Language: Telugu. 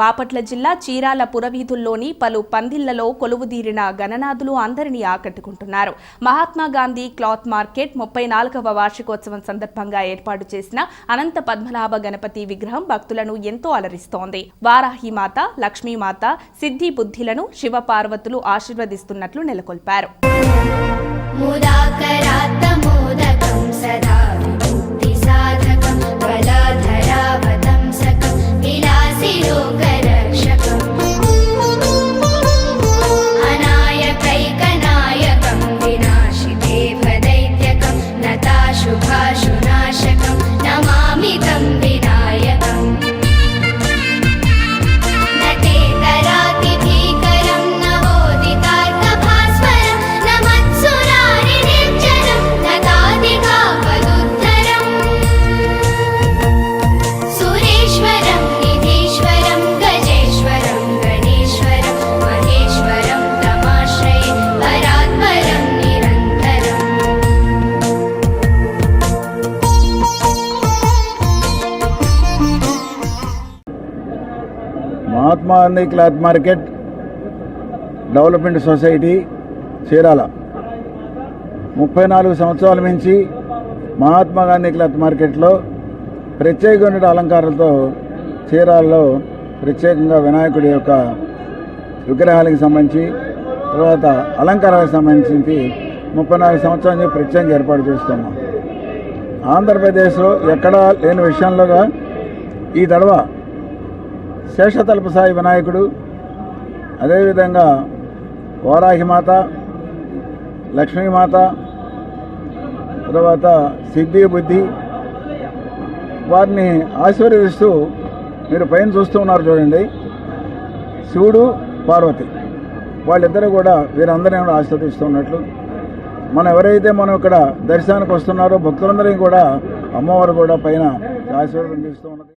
బాపట్ల జిల్లా చీరాల పురవీధుల్లోని పలు పందిళ్ళలో కొలువుదీరిన గణనాథులు అందరినీ ఆకట్టుకుంటున్నారు. మహాత్మా గాంధీ క్లాత్ మార్కెట్ ముప్పై నాలుగవ వార్షికోత్సవం సందర్భంగా ఏర్పాటు చేసిన అనంత పద్మనాభ గణపతి విగ్రహం భక్తులను ఎంతో అలరిస్తోంది. వారాహిమాత లక్ష్మీమాత సిద్ధి బుద్ధిలను శివపార్వతులు ఆశీర్వదిస్తున్నట్లు నెలకొల్పారు. Mahatma Gandhi cloth market development society Chirala. ముప్పై నాలుగు సంవత్సరాల నుంచి మహాత్మా గాంధీ క్లాత్ మార్కెట్లో ప్రత్యేకమైన అలంకారాలతో చీరాలలో ప్రత్యేకంగా వినాయకుడి యొక్క విగ్రహాలకు సంబంధించి తర్వాత అలంకారాలకు సంబంధించి ముప్పై నాలుగు సంవత్సరాల నుంచి ప్రత్యేకంగా ఏర్పాటు చేస్తున్నాం. ఆంధ్రప్రదేశ్లో ఎక్కడా లేని విషయంలోగా ఈ దడవ శేషతలప సాయి వినాయకుడు అదేవిధంగా వారాహిమాత లక్ష్మీమాత తర్వాత సిద్ధి బుద్ధి వారిని ఆశీర్వదిస్తూ మీరు పైన చూస్తూ ఉన్నారు చూడండి. శివుడు పార్వతి వాళ్ళిద్దరూ కూడా వీరందరినీ కూడా ఆశీర్వదిస్తూ ఉన్నట్లు. మనం ఎవరైతే మనం ఇక్కడ దర్శనానికి వస్తున్నారో భక్తులందరికీ కూడా అమ్మవారు కూడా పైన ఆశీర్వాదం చేస్తూ ఉన్నది.